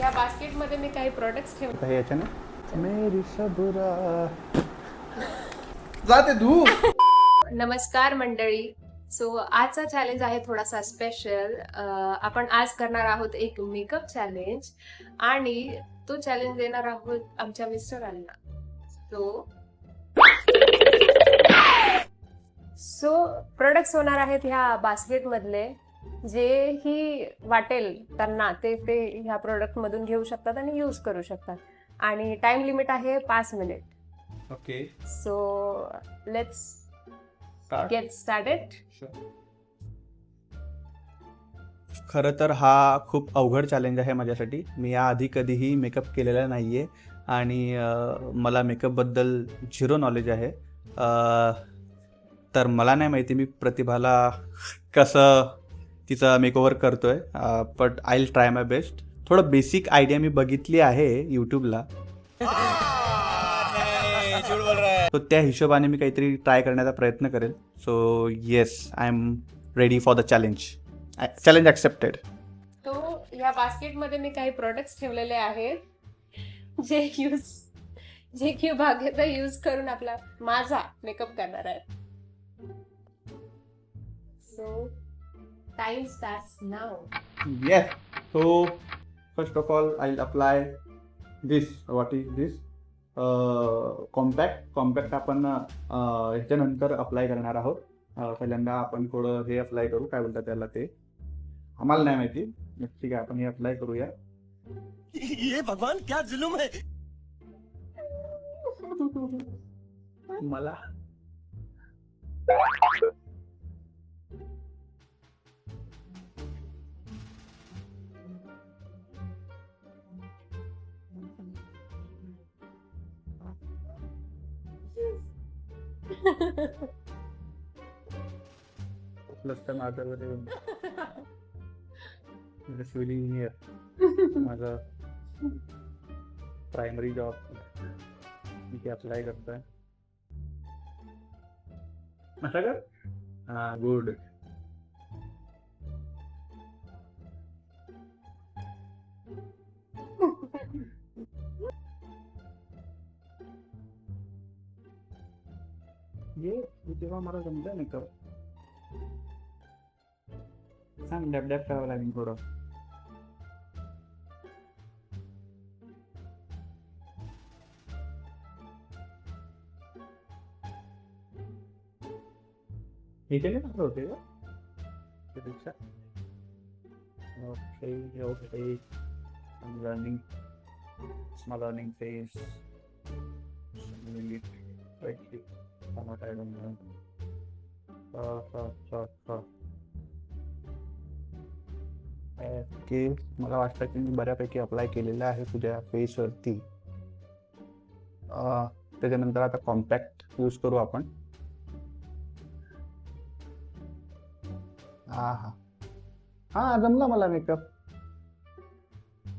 ह्या बास्केटमध्ये मी काही प्रोडक्ट्स ठेव आता हे याच्याने? मेरी सबुरा जाते धू नमस्कार मंडळी. सो आजचा चॅलेंज आहे थोडासा स्पेशल आपण आज करणार आहोत एक मेकअप चॅलेंज आणि तो चॅलेंज देणार आहोत आमच्या मिस्टरांना सो सो प्रोडक्ट्स होणार आहेत ह्या बास्केट मधले जेही वाटेल त्यांना ते ते ह्या प्रोडक्ट मधून घेऊ शकतात आणि यूज करू शकतात. आणि टाइम लिमिट आहे पाच minute okay so let's get started खरं तर हा खूप अवघड चॅलेंज आहे माझ्यासाठी. मी याआधी कधीही मेकअप केलेला नाही आहे आणि मला मेकअपबद्दल झिरो नॉलेज आहे. तर मला नाही माहिती मी प्रतिभाला कसं तिचा मेकओव्हर करतो आहे but I will try my best थोडं बेसिक आयडिया मी बघितली आहे यूट्यूबला सो त्या हिशोबाने मी काहीतरी ट्राय करण्याचा प्रयत्न करेल. So yes I am ready for the challenge challenge accepted तो या बास्केटमध्ये मी काही प्रोडक्ट्स ठेवलेले आहेत जे यूज जे की भाग्यता यूज करून आपला माझा मेकअप करणार आहे. So time start now yes so first of all I apply this what is this compact compact आपण अं, ह्याच्यानंतर अप्लाय करणार आहोत. अं, पहिल्यांदा आपण थोडं हे अप्लाय करू. काय बोलतात त्याला ते? आम्हाला नाही माहिती. ठीक आहे आपण हे अप्लाय करूया. ये भगवान क्या जुलुम है? मला. लसतं माझ्याकडे फिलिंग हिअर माझा प्रायमरी जॉब मी ते अप्लाय करतोय असं कर हा गुड ये तेव्हा मला जमलं नाही का सांग डॅब डॅब करावं लागेल थोडं इथे नाही टाकलं होते का त्यापेक्षा okay okay I'm learning my learning phase. Really right what I don't know की मला वाटतं की मी बऱ्यापैकी अप्लाय केलेलं आहे तुझ्या फेसवरती त्याच्यानंतर आता कॉम्पॅक्ट यूज करू आपण. हा हा. हा जमला मला मेकअप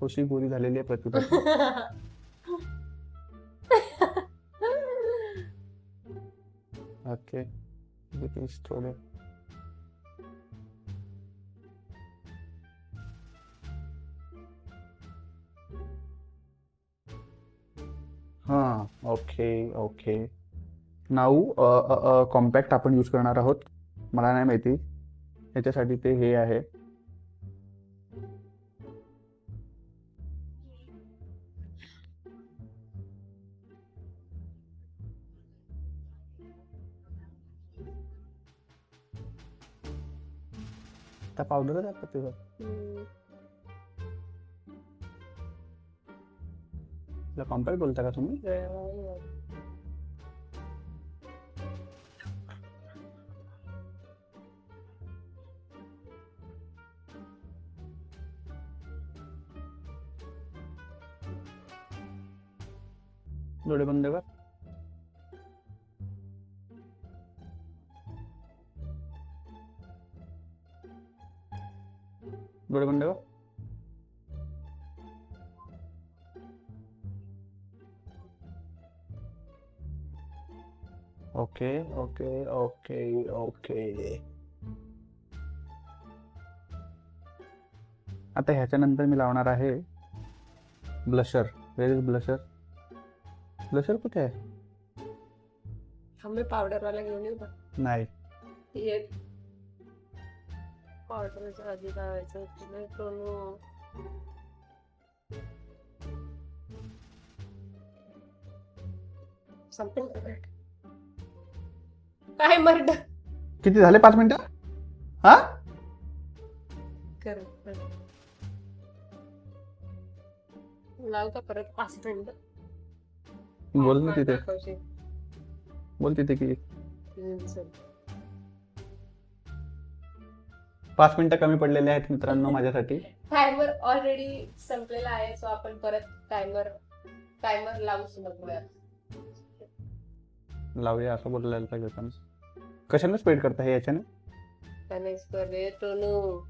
खुशी गोरी झालेली आहे प्रतिभा ओके ब्रिटिश थोडे हां ओके ओके नाऊ कॉम्पॅक्ट आपण यूज करणार आहोत. मला नाही माहिती. ह्याच्यासाठी ते हे आहे. त्या पावडर आहे तिथं कॉम्पॅक्ट बोलता का तुम्ही डोळे बंद कर डोळे बंद कर ओके ओके ओके ओके. आता ह्याच्यानंतर मी लावणार आहे blusher. Where is blusher? Blusher कुठे आहे? आम्ही पावडरवाला घेऊन येऊ का? नाही. ये पावडरच्या आधी लावायचं का भेट? काय मर्ड किती झाले पाच मिनिटं? हा. लावू का परत पाच मिनिट. बोल ना तिथे. बोल तिथे की. पाच मिनिटं कमी पडलेले आहेत मित्रांनो माझ्यासाठी. टायमर ऑलरेडी संपलेला आहे सो आपण परत टायमर टायमर लावूच बघूया. लावूया असं बोलायला पाहिजे होतं ना. कशाने स्पेड करता हे याच्याने? गणेश करे टोनू.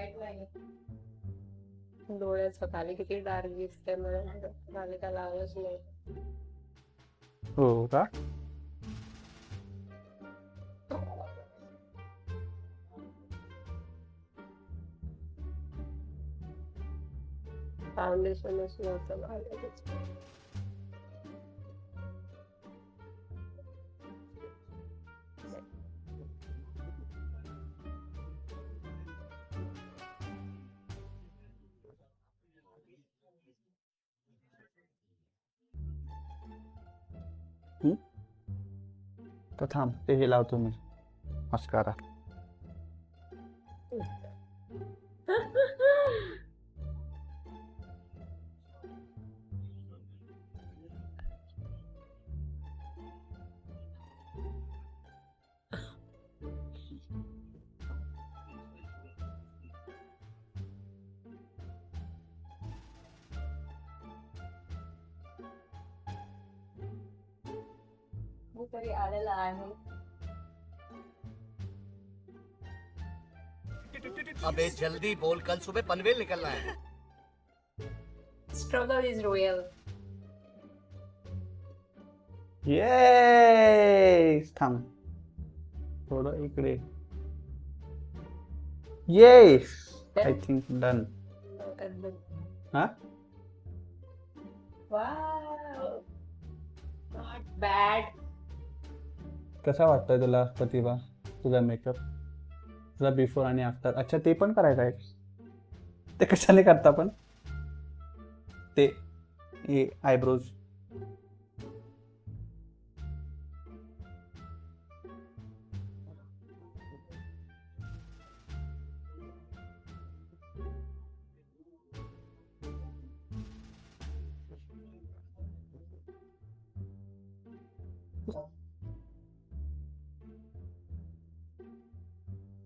वाईट नाही डोळ्याचं खाली किती डार्क दिसते मला खाली का लावलंच नाही. हो का? फाउंडेशनच नव्हतं तर थांब ते हे लावतो मी. मस्कारा. मी तरी आलेला आहे अबे जल्दी बोल कल सुबह पनवेल निकलना है। स्ट्रगल इज़ रोयल ये थांब थोडं इकडे येस आय थिंक डन हा वाव नॉट बॅड कसा वाटतोय तुला प्रतिभा? तुझा मेकअप तुझा बिफोर आणि आफ्टर अच्छा ते पण करायचं आहे. ते कशाने करता पण ते हे आयब्रोज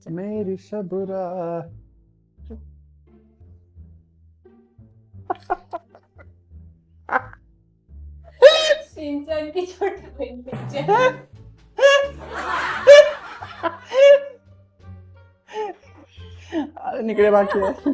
मेरी सबरा सिंचन की छोटी बहीण पिक्चर अरे इकडे बाकी आहे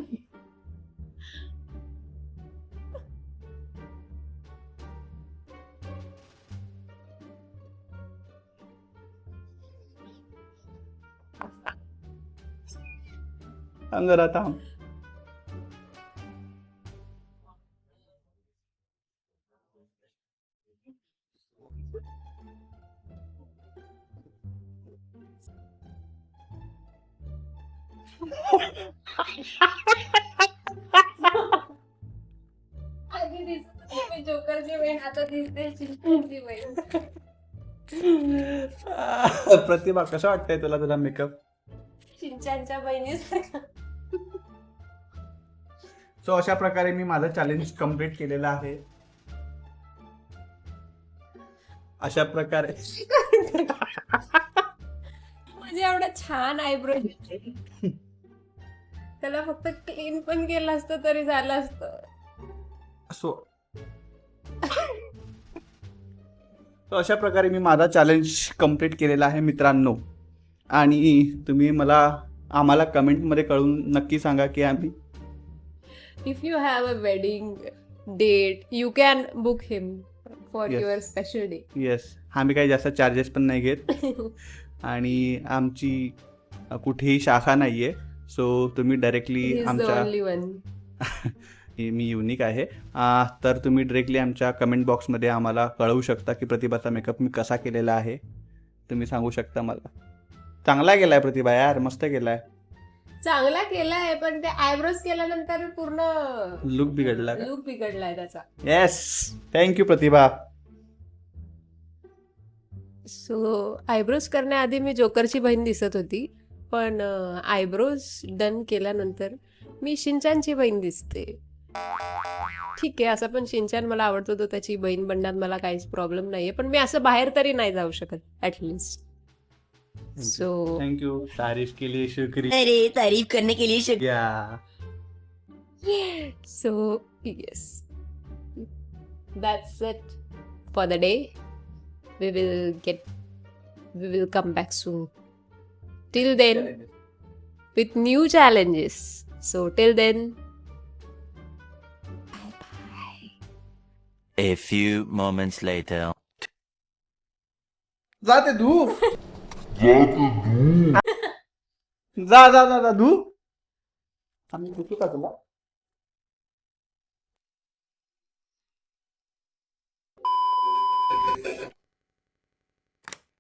थांब जरा थांब बहीण बहीण प्रतिभा कसं वाटतंय तुला तुझा मेकअप चिंचांच्या बहिणीसारखा. सो अशा प्रकारे मी माझं चॅलेंज कंप्लीट केलेलं आहे. अशा प्रकारे. म्हणजे एवढा छान आयब्रो त्याला फक्त क्लीन पण केलं असतं तरी झालं असतं. सो So, अशा प्रकारे मी माझा चॅलेंज कंप्लीट केलेला आहे मित्रांनो. आणि तुम्ही मला आम्हाला कमेंटमध्ये कळून नक्की सांगा की आम्ही you have a wedding date, you can book him for Yes. your special day. Yes आम्ही काही जास्त चार्जेस पण नाही घेत आणि आमची अ, कुठेही शाखा नाही आहे सो तुम्ही डायरेक्टली आमच्या. मी युनिक आहे आ, तर तुम्ही डिरेक्टली आमच्या कमेंट बॉक्समध्ये आम्हाला कळवू शकता की प्रतिभाचा मेकअप मी कसा केलेला आहे तुम्ही सांगू शकता मला चांगला केलाय प्रतिभा यार मस्त केलाय. चांगला केलाय पण ते आयब्रोज केल्यानंतर पूर्ण लुक बिघडला लुक बिघडलाय त्याचा. Yes thank you Pratibha. So eyebrows करण्याआधी मी जोकरची बहीण दिसत होती पण आयब्रोज डन केल्यानंतर मी शिंचानची बहीण दिसते. ठीक आहे असं पण शिंचान मला आवडतो तो त्याची बहीण बनण्यात मला काहीच प्रॉब्लेम नाहीये पण मी असं बाहेर तरी नाही जाऊ शकत ऍटलिस्ट सो थँक्यू तारीफ के लिए शुक्रिया अरे तारीफ करने के लिए शुक्रिया so yes that's it for the day we will get we will come back soon till then with new challenges so till then A few moments later. जाते धू जा जा जा जा धू आम्ही धुतू का तुला